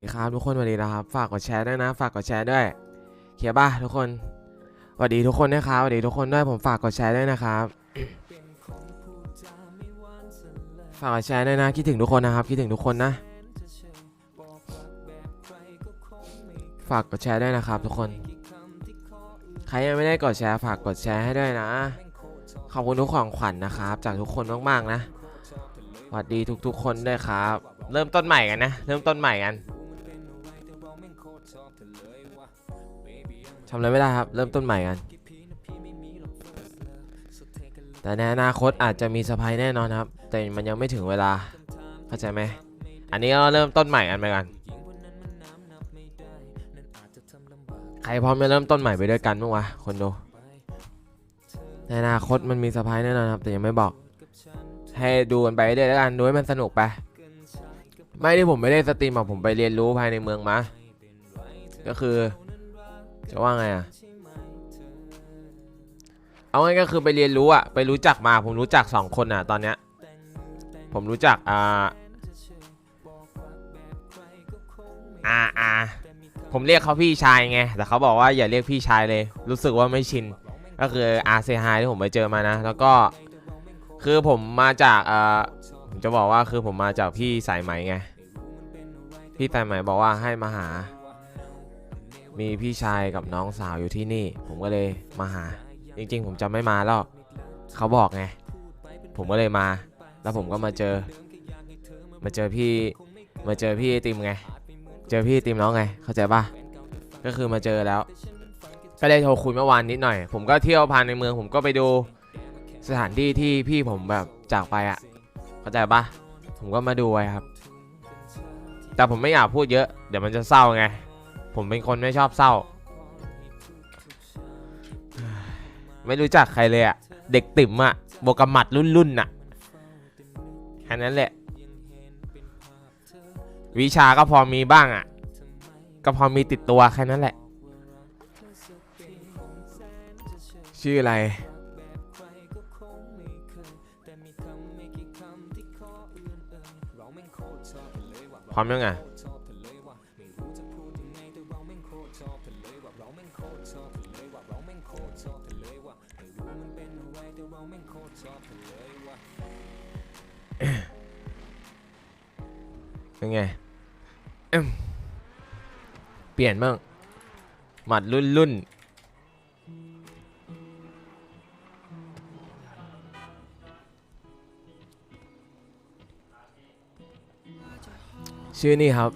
สวัสดีครับทุกคนสวัสดีนะครับ ฝากกดแชร์ด้วยนะ ฝากกดแชร์ด้วยเคลียร์ป่ะทุกคนสวัสดีทุกคนนะครับสวัสดีทุกคนด้วยผมฝากกดแชร์ด้วยนะครับฝากกดแชร์ด้วยนะคิดถึงทุกคนนะครับคิดถึงทุกคนนะ ฝากกดแชร์ด้วยนะครับ ทุกคน ใครยังไม่ได้กดแชร์ ฝากกดแชร์ให้ด้วยนะขอบคุณทุกของขวัญนะครับ จากทุกคนมากๆนะสวัสดีทุกๆคนด้วยครับ เริ่มต้นใหม่กันนะ เริ่มต้นใหม่กัน ทำอะไรไม่ได้ครับ เริ่มต้นใหม่กัน แต่ในอนาคตอาจจะมีสไปแน่นอนครับ แต่มันยังไม่ถึงเวลา เข้าใจไหม อันนี้ก็เริ่มต้นใหม่กันไปกัน ใครพร้อมจะเริ่มต้นใหม่ไปด้วยกันมั้างวะ คนดู ในอนาคตมันมีสไปแน่นอนครับ แต่ยังไม่บอก ให้ดูกันไปเรื่อยๆแล้วกัน ดูให้มันสนุกไป ไม่ที่ผมไม่ได้สตรีมอะผมไปเรียนรู้ภายในเมืองมา ก็คือ จะว่าไงอะเอาง่ายก็คือไปเรียนรู้อะไปรู้จักมา ผมรู้จักสองคนอะตอนเนี้ย ผมรู้จัก อ่าอาอาผมเรียกเขาพี่ชายไง แต่เขาบอกว่าอย่าเรียกพี่ชายเลย รู้สึกว่าไม่ชิน ก็คืออาเซฮที่ผมไปเจอมานะ แล้วก็ คือผมมาจากเอ่อผมจะบอกว่าคือผมมาจากพี่สายไหมไง พี่สายไหมบอกว่าให้มาหา มีพี่ชายกับน้องสาวอยู่ที่นี่ ผมก็เลยมาหา จริง ๆ ผมจะไม่มาแล้วเขาบอกไง ผมก็เลยมา แล้วผมก็มาเจอ มาเจอพี่ มาเจอพี่ไอติมไง เจอพี่ไอติมแล้วไง เข้าใจปะก็คือมาเจอแล้ว ก็เลยโทรคุยเมื่อวานนิดหน่อย ผมก็เที่ยวผ่านในเมือง ผมก็ไปดูสถานที่ที่พี่ผมแบบจากไปอะ่ะ เข้าใจปะผมก็มาดูไว้ครับ แต่ผมไม่อยากพูดเยอะ เดี๋ยวมันจะเศร้าไง ผมเป็นคนไม่ชอบเศร้า ไม่รู้จักใครเลยอะเด็กติ่มอะโบกหมัดรุ่นรุ่นๆน่ะแค่นั้นแหละ วิชาก็พอมีบ้างอะ่ะก็พอมีติดตัวแค่นั้นแหละ ชื่ออะไร พร้อมยังไง เป็นไง เปลี่ยนบ้างหมัดรุ่นรุ่นชื่อนี่ครับ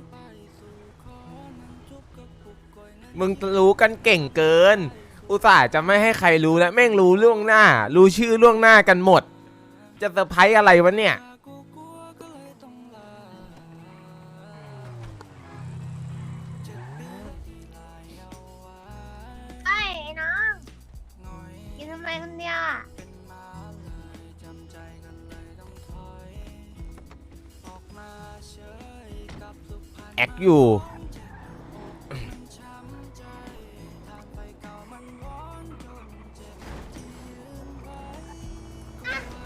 มึงรู้กันเก่งเกิน อุตส่าห์จะไม่ให้ใครรู้แล้วแม่งรู้ล่วงหน้า รู้ชื่อล่วงหน้ากันหมด จะเซอร์ไพรส์อะไรวะเนี่ย ทำไมคนเดียวอะแอคอยู่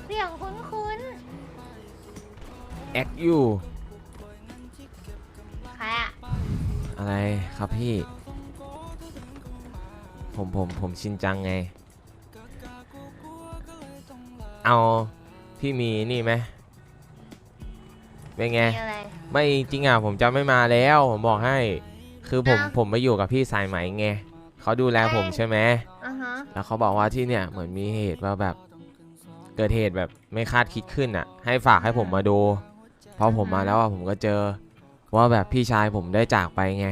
เสียงคุ้นคุ้นแอคอยู่ ๆใครอะอะไรครับพี่ ผมผมผมชินจังไง เอาพี่มีนี่ไหมเป็นไง มีอะไร ไม่จริงอะผมจะไม่มาแล้ว ผมบอกให้ คือผมอ้าว ผมมาอยู่กับพี่สายไหมไงเขาดูแลผมใช่ไหมอือฮะแล้วเขาบอกว่าที่เนี่ยเหมือนมีเหตุว่าแบบ เกิดเหตุแบบไม่คาดคิดขึ้นอะ ให้ฝากให้ผมมาดูพอผมมาแล้วอะผมก็เจอ ว่าแบบพี่ชายผมได้จากไปไง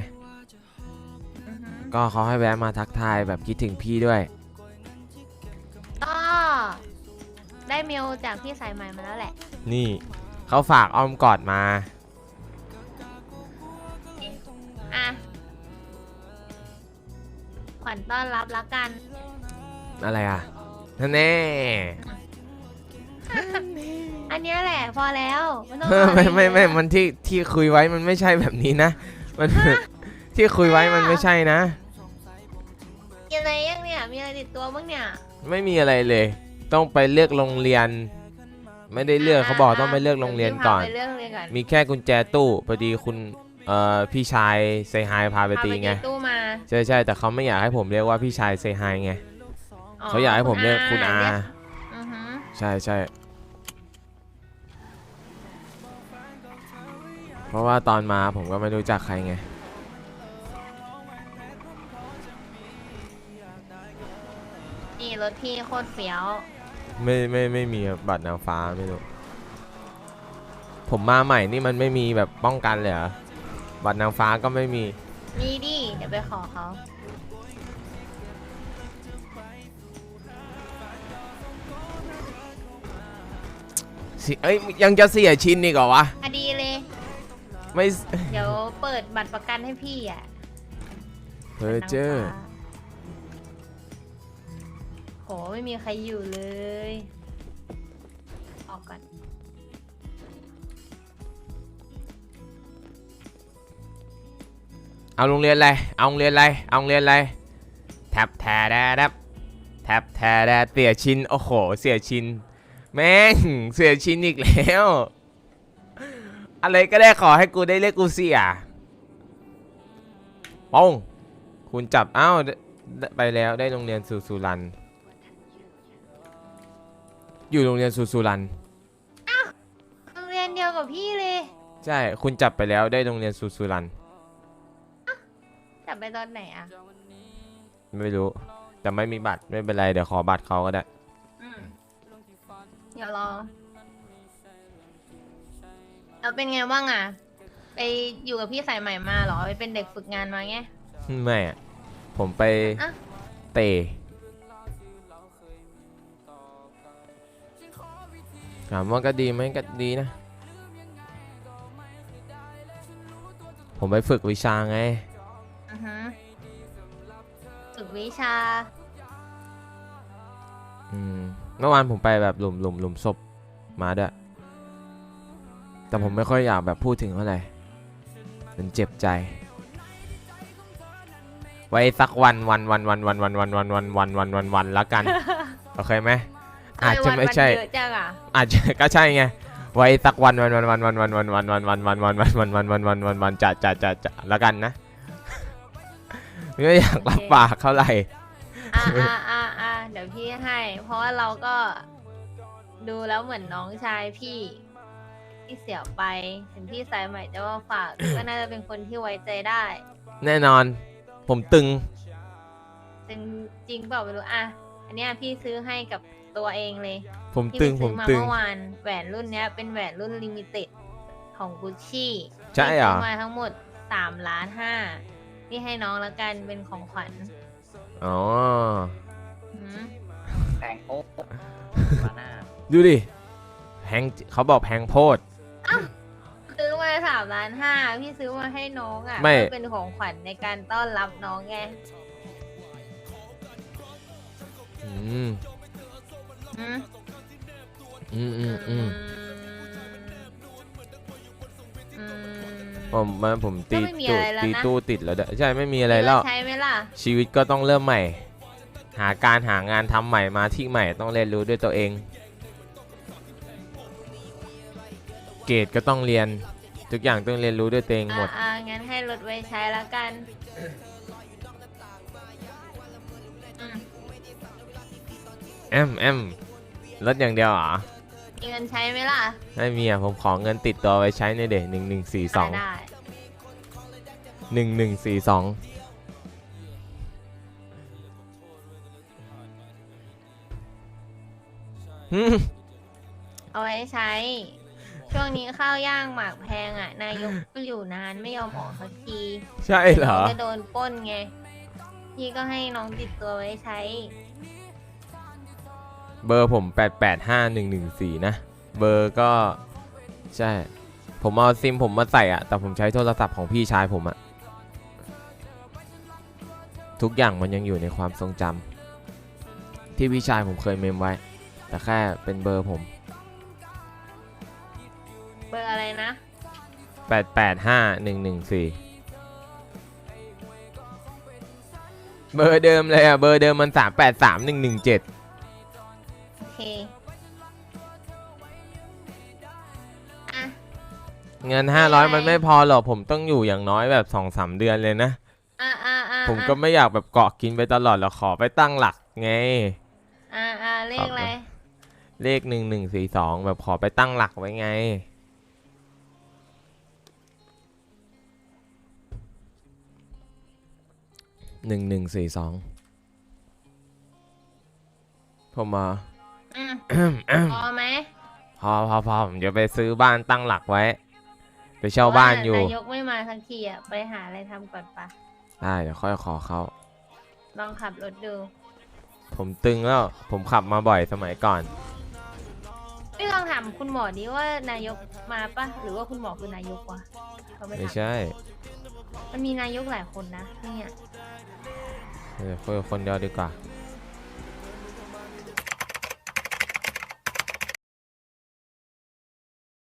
อือฮึก็เขาให้แวะมาทักทายแบบคิดถึงพี่ด้วย ได้เมลจากพี่สายใหม่มาแล้วแหละ นี่เขาฝากอ้อมกอดมา อะ ขวัญต้อนรับละกัน อะไรอะนั่นแน่ อันเนี้ยแหละพอแล้วไม่ต้องไม่อะรไม่ไม่เยอะมันที่ที่คุยไว้มันไม่ใช่แบบนี้นะมันที่คุยไว้มันไม่ใช่นะ มีอะไรยังเนี่ย มีอะไรติดตัวบ้างเนี่ย ไม่มีอะไรเลย ต้องไปเลือกโรงเรียน ไม่ได้เลือกเขาบอกต้องไปเลือกโรงเรียนก่อนพี่พาไปเลือกโรงเรียนก่อนมีแค่กุญแจตู้พอดีคุณเอ่อพี่ชายเซฮายพาไปพาตีไปไงตีตู้มาใช่ใช่แต่เขาไม่อยากให้ผมเรียกว่าพี่ชายเซฮายไงเขาอยากให้ผมเรียกคุณอาเรียกอือฮึใช่ใช่เพราะว่าตอนมาผมก็ไม่รู้จักใครไง นี่รถพี่โคตรเฟี้ยว ไม่ไม่ไม่มีบัตรนางฟ้าไม่รู้ผมมาใหม่นี่มันไม่มีแบบป้องกันเลยเหรอบัตรนางฟ้าก็ไม่มี มีดิ เดี๋ยวไปขอเขา สิเอ้ยยังจะเสียชินอีกเหรอวะอะดีเลย ไม่เดี๋ยวเปิดบัตรประกันให้พี่อะ เพอเจอนางฟ้า โหไม่มีใครอยู่เลย ออกก่อนเอาโรงเรียนอะไร เอาโรงเรียนอะไร เอาโรงเรียนอะไร แทบแทแดแดบแทบแทแดเสียชิน โอ้โห เสียชิน แม่ง เสียชินอีกแล้ว อะไรก็ได้ขอให้กูได้เรียกกูเสียป้อง คุณจับ อ้าวได้ได้ไปแล้วได้โรงเรียนสุสุรัน อยู่โรงเรียนสุสุรัน โรงเรียนเดียวกับพี่เลย ใช่ คุณจับไปแล้วได้โรงเรียนสุสุรัน จับไปตอนไหนอะไม่รู้ แต่ไม่มีบัตร ไม่เป็นไร เดี๋ยวขอบัตรเขาก็ได้ อืมเดี๋ยวรอแล้วเป็นไงบ้างอะไปอยู่กับพี่สายใหม่มาเหรอไปเป็นเด็กฝึกงานมาไง ไม่อะผมไปอะ เตะ ถามว่าก็ดีไหมก็ดีนะ ผมไปฝึกวิชาไงอือฮึฝึกวิชา อืมเมื่อวานผมไปแบบหลุมหลุมหลุมศพมาด้วย แต่ผมไม่ค่อยอยากแบบพูดถึงเท่าไหร่มันเจ็บใจ ไว้สักวันวันวันวันวันวันวันวันวันวันวันวันวันแล้วกัน โอเคไหม อาจจะไม่ใช่ทำวันเยอะจังอะอาจจะก็ใช่ไง ไว้สักวันวันวันวันวันวันวันวันวันวันวันวันวันวันวันวันวันวันวันจะจะจะจะแล้วกันนะ ไม่อยากรับปากเท่าไหร่อ่าอ่าอ่าอ่าเดี๋ยวพี่ให้ เพราะว่าเราก็ดูแล้วเหมือนน้องชายพี่ที่เสียไปถึงพี่สายใหม่จะว่าฝากก็น่าจะเป็นคนที่ไว้ใจได้ แน่นอน ผมตึง จริงจริงเปล่าไม่รู้อะ อันเนี้ยพี่ซื้อให้กับ ตัวเองเลยผมพี่ตึงไปผซื้มอมาตึงเมื่อวานแหวนรุ่นเนี้ยเป็นแหวนรุ่นลิมิเต็ดของกุชชี่ใช่เหรอซื้อมาทั้งหมดสามล้านห้านี่ให้น้องแล้วกันเป็นของขวัญอ๋ออืมแพงโป๊ะมาหน้าดูดิแพงเขาบอกแพงโพดซื้อมาสามล้านห้าพี่ซื้อมาให้น้องอะไม่เพื่อเป็นของขวัญในการต้อนรับน้องไงอืม อืมอืมอืมอืมอืมผมมาผมตีก็ไม่มีตู้อะไรแล้วนะ ตีตู้ติดแล้วด้วยใช่ไม่มีอะไรแล้ว ใช้ไหมล่ะ ชีวิตก็ต้องเริ่มใหม่ หาการหางานทำใหม่มาที่ใหม่ต้องเรียนรู้ด้วยตัวเอง เกรดก็ต้องเรียน ทุกอย่างต้องเรียนรู้ด้วยตัวเองหมด อ่าอ่างั้นให้รถไว้ใช้แล้วกันอืมแอมแอม รถอย่างเดียวเหรอมีเงินใช้ไหมล่ะไม่มีอะผมขอเงินติดตัวไว้ใช้ในอยเด็หนึ่งหนึ่งสี่สองได้หนึ่งหนึ่งสี่สองเอาไว้ใช้ ช่วงนี้ข้าวย่างหมากแพงอะ นายกก็อยู่นานไม่ยอมออกสักทีใช่เหรอน้องจะโดนปล้นไง พี่ก็ให้น้องติดตัวไว้ใช้ เบอร์ผม 885114 นะ เบอร์ก็ใช่ ผมเอาซิมผมมาใส่อะแต่ผมใช้โทรศัพท์ของพี่ชายผมอะทุกอย่างมันยังอยู่ในความทรงจำที่พี่ชายผมเคยเมมไว้ แต่แค่เป็นเบอร์ผม เบอร์อะไรนะ 885114 เบอร์เดิมเลยอะเบอร์เดิมมัน 383117 เจ็ดโอเคอะเงินห้าร้อยมันไม่พอหรอกผมต้องอยู่อย่างน้อยแบบสองสามเดือนเลยนะ อ่าอ่าอ่าผมก็ไม่อยากแบบเกาะกินไปตลอดหรอกขอไปตั้งหลักไง อ่าอ่าเลขอะไร เลขหนึ่งหนึ่งสี่สองแบบขอไปตั้งหลักไว้ไง หนึ่งหนึ่งสี่สองผมมาอืม พอไหมพอพอพอผมจะไปซื้อบ้านตั้งหลักไว้ ไปเช่าบ้านอยู่เพระว่นายกไม่มาสักทีอะไปหาอะไรทำก่อนปะได้เดี๋ยวค่อยขอเขาลองขับรถดู ผมตึงแล้ว ผมขับมาบ่อยสมัยก่อนพี่ลองถามคุณหมอนี้ว่านายกมาปะหรือว่าคุณหมอคือนายกวะเขาไม่ไม่ถามใช่ มันมีนายกหลายคนนะเนี่ยเดี๋ยวคุยกับคนเดียวดีกว่าอ